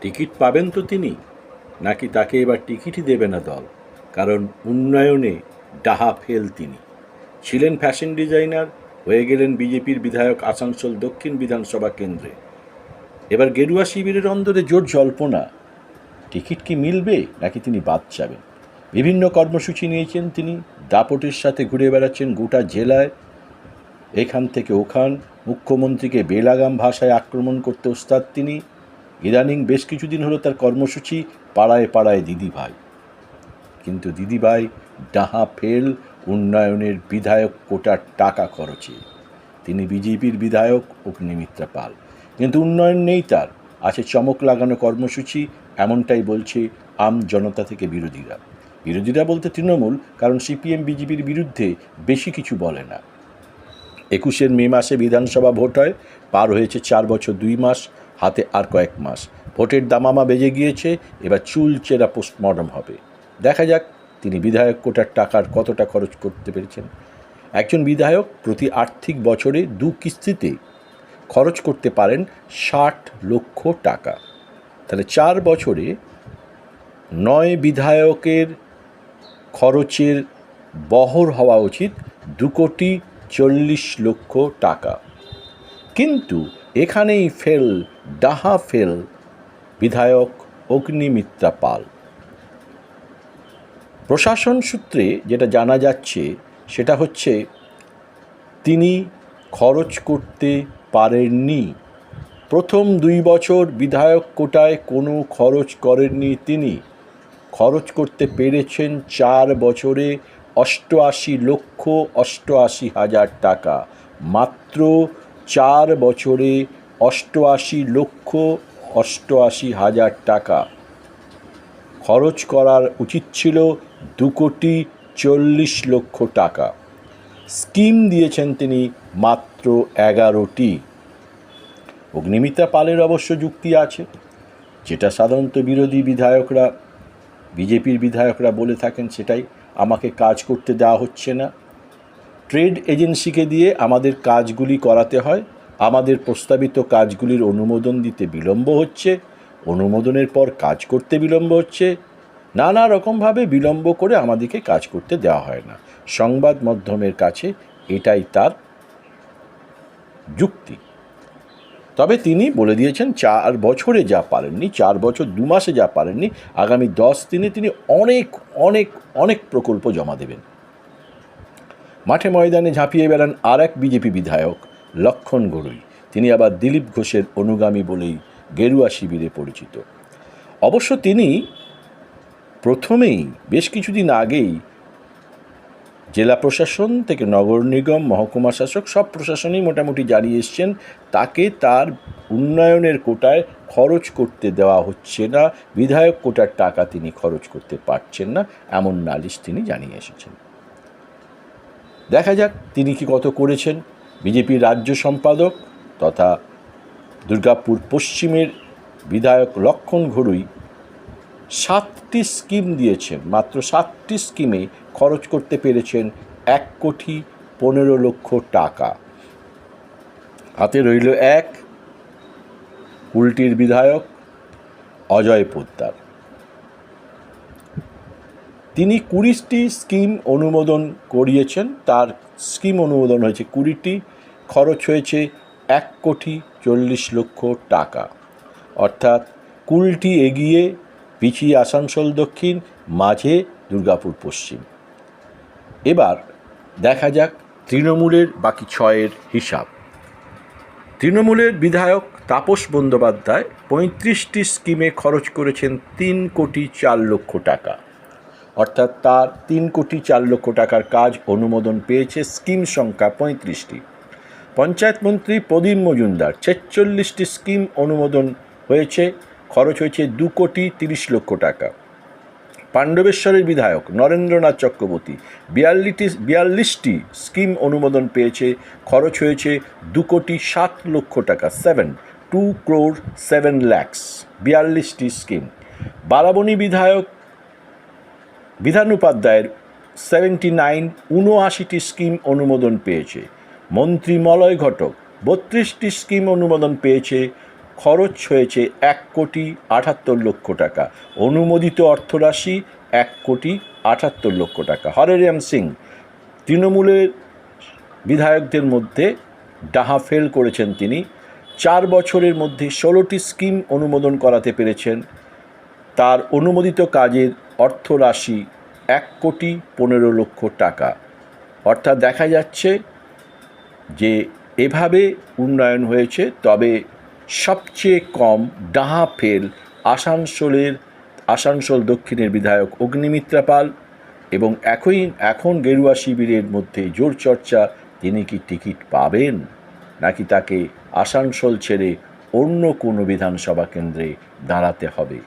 Ticket পাবেন তো তিনি? নাকি তাকে এবার টিকিটই দেবে না দল? কারণ উন্নয়নে ডাহা ফেল তিনি। ছিলেন ফ্যাশন ডিজাইনার, হয়ে গেলেন বিজেপির বিধায়ক আসানসোল দক্ষিণ বিধানসভা কেন্দ্রে। এবার গেরুয়া শিবিরের অন্দরে জোর জল্পনা। টিকিট কি মিলবে, নাকি তিনি বাদ যাবেন? বিভিন্ন কর্মসূচি নিয়েছেন তিনি। দাপটের সাথে ঘুরে বেড়াচ্ছেন গোটা জেলায়। এখান থেকে ওখান। মুখ্যমন্ত্রীকে বেলাগাম ভাষায় আক্রমণ করতে ওস্তাদ তিনি। ইদানিং বেশ কিছুদিন হলো তার কর্মসূচি পাড়ায় পাড়ায় দিদিভাই। কিন্তু দিদিভাই ডাহা ফেল উন্নয়নের বিধায়ক কোটার টাকা খরচে। তিনি বিজেপির বিধায়ক অগ্নিমিত্রা পাল। কিন্তু উন্নয়ন নেই তার। আছে চমক লাগানো কর্মসূচি, এমনটাই বলছে আম জনতা থেকে বিরোধীরা। বিরোধীরা বলতে তৃণমূল, কারণ সিপিএম বিজেপির বিরুদ্ধে বেশি কিছু বলে না। একুশের মে মাসে বিধানসভা ভোট হয়, পার হয়েছে চার বছর দুই মাস। হাতে আর কয়েক মাস। ভোটের দামামা বেজে গিয়েছে, এবার চুল চেরা পোস্টমর্টম হবে। দেখা যাক তিনি বিধায়ক কোটার টাকার কতটা খরচ করতে পেরেছেন। একজন বিধায়ক প্রতি আর্থিক বছরে দু কিস্তিতে খরচ করতে পারেন ষাট লক্ষ টাকা। তাহলে চার বছরে নয় বিধায়কের খরচের বহর হওয়া উচিত দু কোটি চল্লিশ লক্ষ টাকা। কিন্তু এখানেই ফেল, ডাহা ফেল, বিধায়ক অগ্নিমিত্রা পাল। প্রশাসন সূত্রে যেটা জানা যাচ্ছে, সেটা হচ্ছে তিনি খরচ করতে পারেননি। প্রথম দুই বছর বিধায়ক কোটায় কোনো খরচ করেননি তিনি। খরচ করতে পেরেছেন চার বছরে অষ্টআশি লক্ষ অষ্টআশি হাজার টাকা। মাত্র চার বছরে অষ্টআশি লক্ষ অষ্টআশি হাজার টাকা। খরচ করার উচিত ছিল দু কোটি চল্লিশ লক্ষ টাকা। স্কিম দিয়েছেন তিনি মাত্র এগারোটি। অগ্নিমিতা পালের অবশ্য যুক্তি আছে। যেটা সাধারণত বিরোধী বিধায়করা, বিজেপির বিধায়করা বলে থাকেন সেটাই। আমাকে কাজ করতে দেওয়া হচ্ছে না। ট্রেড এজেন্সিকে দিয়ে আমাদের কাজগুলি করাতে হয়। আমাদের প্রস্তাবিত কাজগুলির অনুমোদন দিতে বিলম্ব হচ্ছে। অনুমোদনের পর কাজ করতে বিলম্ব হচ্ছে। নানা রকমভাবে বিলম্ব করে আমাদেরকে কাজ করতে দেওয়া হয় না। সংবাদ মাধ্যমের কাছে এটাই তার যুক্তি। তবে তিনি বলে দিয়েছেন, চার বছরে যা পারেননি, চার বছর দু মাসে যা পারেননি, আগামী দশ দিনে তিনি অনেক অনেক অনেক প্রকল্প জমা দেবেন। মাঠে ময়দানে ঝাঁপিয়ে বেড়ান আর এক বিজেপি বিধায়ক, লক্ষণ গড়ুই। তিনি আবার দিলীপ ঘোষের অনুগামী বলেই গেরুয়া শিবিরে পরিচিত। অবশ্য তিনি প্রথমেই বেশ কিছুদিন আগেই জেলা প্রশাসন থেকে নগর নিগম, মহকুমা শাসক সব প্রশাসনই মোটামুটি জানিয়ে এসছেন, তাকে তার উন্নয়নের কোটায় খরচ করতে দেওয়া হচ্ছে না, বিধায়ক কোটার টাকা তিনি খরচ করতে পারছেন না, এমন নালিশ তিনি জানিয়ে এসেছেন। দেখা যাক তিনি কি কত করেছেন। বিজেপির রাজ্য সম্পাদক তথা দুর্গাপুর পশ্চিমের বিধায়ক লক্ষণ ঘড়ুই সাতটি স্কিম দিয়েছেন। মাত্র সাতটি স্কিমে খরচ করতে পেরেছেন এক কোটি পনেরো লক্ষ টাকা। হাতে রইল এক, উল্টির বিধায়ক অজয় পোদ্দার। তিনি কুড়িটি স্কিম অনুমোদন করিয়েছেন। তার স্কিম অনুমোদন হয়েছে কুড়িটি, খরচ হয়েছে এক কোটি চল্লিশ লক্ষ টাকা। অর্থাৎ কুলটি এগিয়ে পিছিয়ে আসানসোল দক্ষিণ, মাঝে দুর্গাপুর পশ্চিম। এবার দেখা যাক তৃণমূলের বাকি ছয়ের হিসাব। তৃণমূলের বিধায়ক তাপস বন্দ্যোপাধ্যায় পঁয়ত্রিশটি স্কিমে খরচ করেছেন তিন কোটি চার লক্ষ টাকা। অর্থাৎ তার তিন কোটি চার লক্ষ টাকার কাজ অনুমোদন পেয়েছে স্কিম সংখ্যা পঁয়ত্রিশটি। পঞ্চায়েত মন্ত্রী প্রদীপ মজুমদার, ছেচল্লিশটি স্কিম অনুমোদন হয়েছে, খরচ হয়েছে দু কোটি তিরিশ লক্ষ টাকা। পাণ্ডবেশ্বরের বিধায়ক নরেন্দ্রনাথ চক্রবর্তী, বিয়াল্লিটি, বিয়াল্লিশটি স্কিম অনুমোদন পেয়েছে, খরচ হয়েছে দু কোটি সাত লক্ষ টাকা, seven, two crore seven lakhs, বিয়াল্লিশটি scheme. Barabani বিধায়ক বিধান উপাধ্যায়ের সেভেন্টি নাইন উনআশিটি স্কিম অনুমোদন পেয়েছে। মন্ত্রী মলয় ঘটক বত্রিশটি স্কিম অনুমোদন পেয়েছে, খরচ হয়েছে এক কোটি আটাত্তর লক্ষ টাকা। অনুমোদিত অর্থরাশি এক কোটি আটাত্তর লক্ষ টাকা। হরেরাম সিং, তৃণমূলের বিধায়কদের মধ্যে ডাহা ফেল করেছেন তিনি। চার বছরের মধ্যে ষোলোটি স্কিম অনুমোদন করাতে পেরেছেন। তার অনুমোদিত কাজের অর্থরাশি এক কোটি পনেরো লক্ষ টাকা। অর্থাৎ দেখা যাচ্ছে যে এভাবে উন্নয়ন হয়েছে, তবে সবচেয়ে কম ডাহা ফেল আসানসোলের, আসানসোল দক্ষিণের বিধায়ক অগ্নিমিত্রা পাল এবং একই, এখন গেরুয়া শিবিরের মধ্যে জোর চর্চা, তিনি কি টিকিট পাবেন? নাকি তাকে আসানসোল ছেড়ে অন্য কোনো বিধানসভা কেন্দ্রে দাঁড়াতে হবে?